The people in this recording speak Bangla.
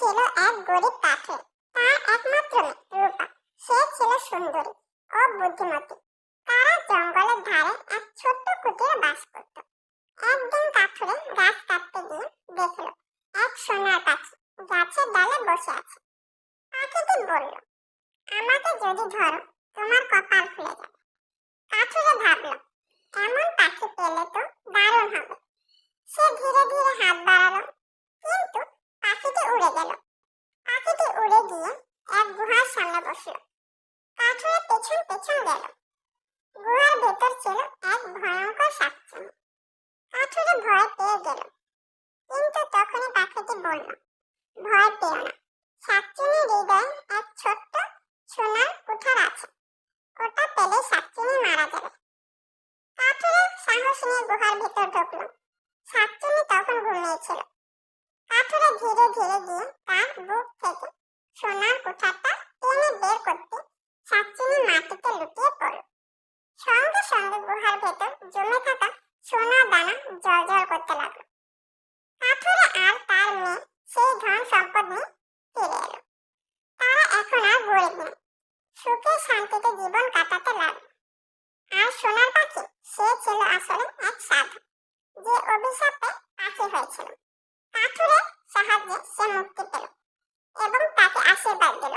ছিল এক গরিব কাঠের তার একমাত্র মেয়ে, রূপা। সে ছিল সুন্দরী ও বুদ্ধিমতী। তারা জঙ্গলের ধারে এক ছোট্ট কুটিরে বাস করত। একদিন কাঠুরে গাছ কাটতে গিয়ে দেখল এক সোনার পাখি গাছের ডালে বসে আছে। পাখিটি বলল, আমাকে যদি ধরো, তোমার কপাল খুলে যাবে। কাঠুরে ভাবলো, এমন পাখি পেলে তো দারুণ হবে। সে ধীরে ধীরে হাত বাড়ালো কিন্তু পাখিটি উড়ে গেল পাখিটি উড়ে গিয়ে এক গুহার সামনে বসল। কাঠুরে পেছন পেছন গেল। গুহার ভেতর ছিল এক ভয়ঙ্কর শাকচুনি কাঠুরে ভয় পেয়ে গেল। কিন্তু তখনই পাখিটি বলল, ভয় পেও না। শাকচুনির হৃদয়ে এক ছোট্ট সোনার কুঠার আছে। ওটা পেলে শাকচুনি মারা যাবে। কাঠুরে সাহস নিয়ে গুহার ভেতর ঢুকলো। শাকচুনি তখন ঘুমিয়েছিল কাঠুরে ধীরে ধীরে গিয়ে সোনার কুঠারটা টেনে বের করতে শাকচুনি মাটিতে লুটিয়ে পড়ল। সঙ্গে সঙ্গে গুহার ভেতর জমে থাকা সোনার দানা জল করতে লাগল। কাঠুরে আর তার মেয়ে সেই ধন সম্পদ নিয়ে ফিরে এলো। তারা এখন আর গরিব নেই সুখে শান্তিতে জীবন কাটাতে লাগল। আর সোনার পাখি সে ছিল আসলে এক সাধু, যে অভিশাপে পাখি হয়েছিল। কাঠুরের সাহায্যে সে মুক্তি পেল। 还是白得了。